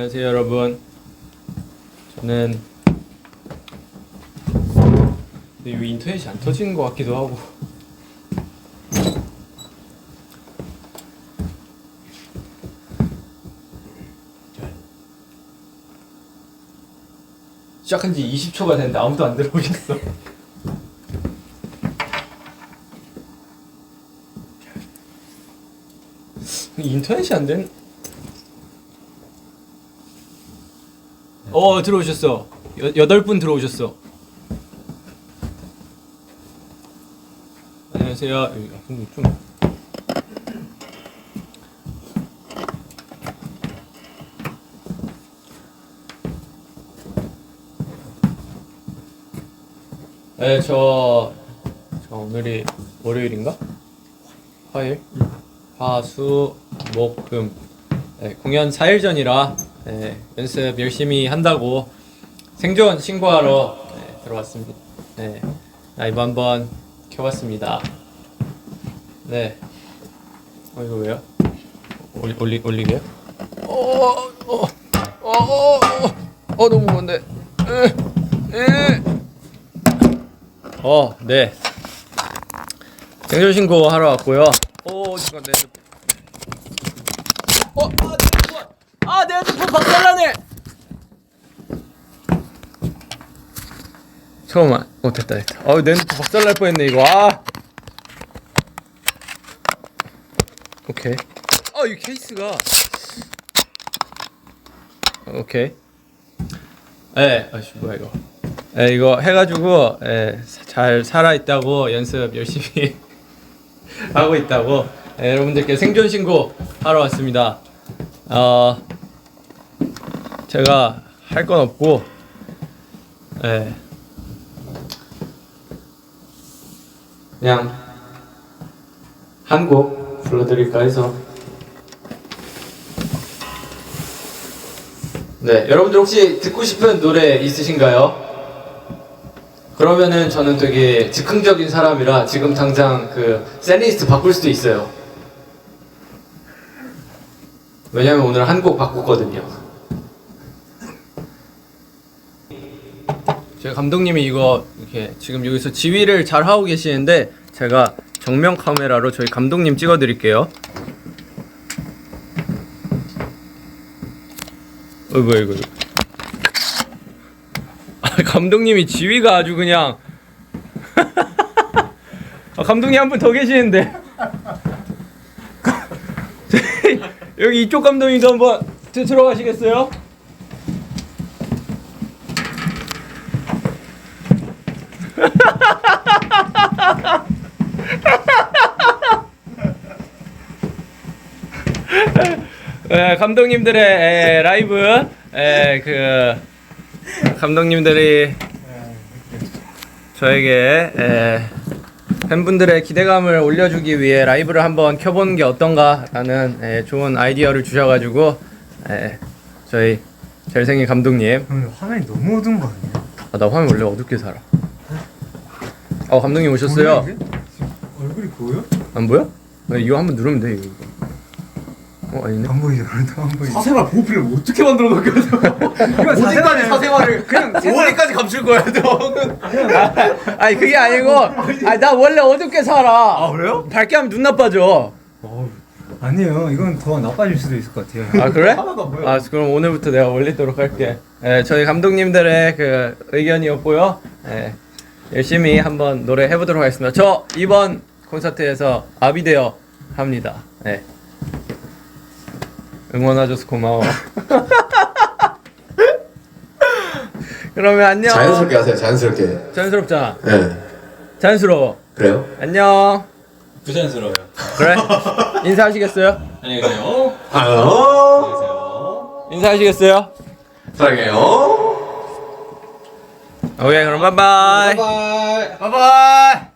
안녕하세요 여러분. 저는 근데 왜 인터넷이 안 터지는 것 같기도 하고. 시작한 지 20초가 됐는데 아무도 안 들어오셨어. 인터넷이 안 된. 어 들어오셨어. 여, 여덟 분 들어오셨어. 안녕하세요. 여기, 아, 근데 좀 네, 저, 저 오늘이 월요일인가? 화요일? 화, 수, 목, 금. 네, 공연 4일 전이라 네, 연습 열심히 한다고 생존 신고하러 네, 들어왔습니다. 네, 라이브 한번 켜봤습니다. 네. 어, 이거 왜요? 올리, 올리, 올리게요? 어, 어, 어, 어, 어, 어, 너무 먼데. 으, 으. 어, 네. 생존 신고 하러 왔고요. 오, 잠깐 내 핸드폰. 어, 아, 내 핸드폰. 아, 내 핸드폰 박살나네. 잠깐만. 어, 됐다, 됐다. 어, 내 핸드폰 박살날 뻔했네 이거. 아. 오케이. 아, 이 케이스가. 오케이. 에, 아씨 뭐야 이거. 에, 이거 해가지고 에, 잘 살아 있다고 연습 열심히 하고 있다고 에, 여러분들께 생존 신고 하러 왔습니다. 어, 제가 할 건 없고, 에, 그냥 한 곡 불러드릴까 해서. 네, 여러분들 혹시 듣고 싶은 노래 있으신가요? 그러면은 저는 되게 즉흥적인 사람이라 지금 당장 그 셀리스트 바꿀 수도 있어요. 왜냐면 오늘 한 곡 바꿨거든요. 제 감독님이 이거 이렇게 지금 여기서 지휘를 잘 하고 계시는데 제가 정면 카메라로 저희 감독님 찍어드릴게요. 어이구 어이구. 아, 감독님이 지휘가 아주 그냥 아, 감독님 한 분 더 계시는데 여기 이쪽 감독님도 한번 들- 들어가시겠어요? 에, 감독님들의 에, 라이브 에, 그 감독님들이 저에게 에, 팬분들의 기대감을 올려주기 위해 라이브를 한번 켜보는 게 어떤가라는 에, 좋은 아이디어를 주셔가지고 에, 저희 잘생긴 감독님 형 화면이 너무 어두운 거 아니야? 아, 나 화면 원래 어둡게 살아 어 감독님 오셨어요? 지금 얼굴이 보여? 안 보여? 어, 이거 한번 누르면 돼 이거 어 아니네 안 보이죠? 안 보이죠? 사생활 보호필을 어떻게 만들어 놓겠어? 이거 어디까지 사생활을 그냥 어디까지 감출 거야, 너? 아니 그게 아니고 아니 나 원래 어둡게 살아 아 그래요? 밝게 하면 눈 나빠져 아니에요 이건 더 나빠질 수도 있을 것 같아요 아 그래? 하나가 뭐야? 아 그럼 오늘부터 내가 올리도록 할게. 예, 저희 감독님들의 그 의견이었고요. 예, 열심히 한번 노래 해보도록 하겠습니다. 저 이번 콘서트에서 아비데어 합니다. 예. 응원해줘서 고마워. 그러면 안녕. 자연스럽게 하세요. 자연스럽게. 자연스럽잖아. 네. 자연스러워. 그래요? 안녕. 부자연스러워요. 그래? 인사하시겠어요? 안녕히 가세요. 안녕. 인사하시겠어요? 사랑해요. 오케이 그럼 바이바이. 바이바이. 바이바이.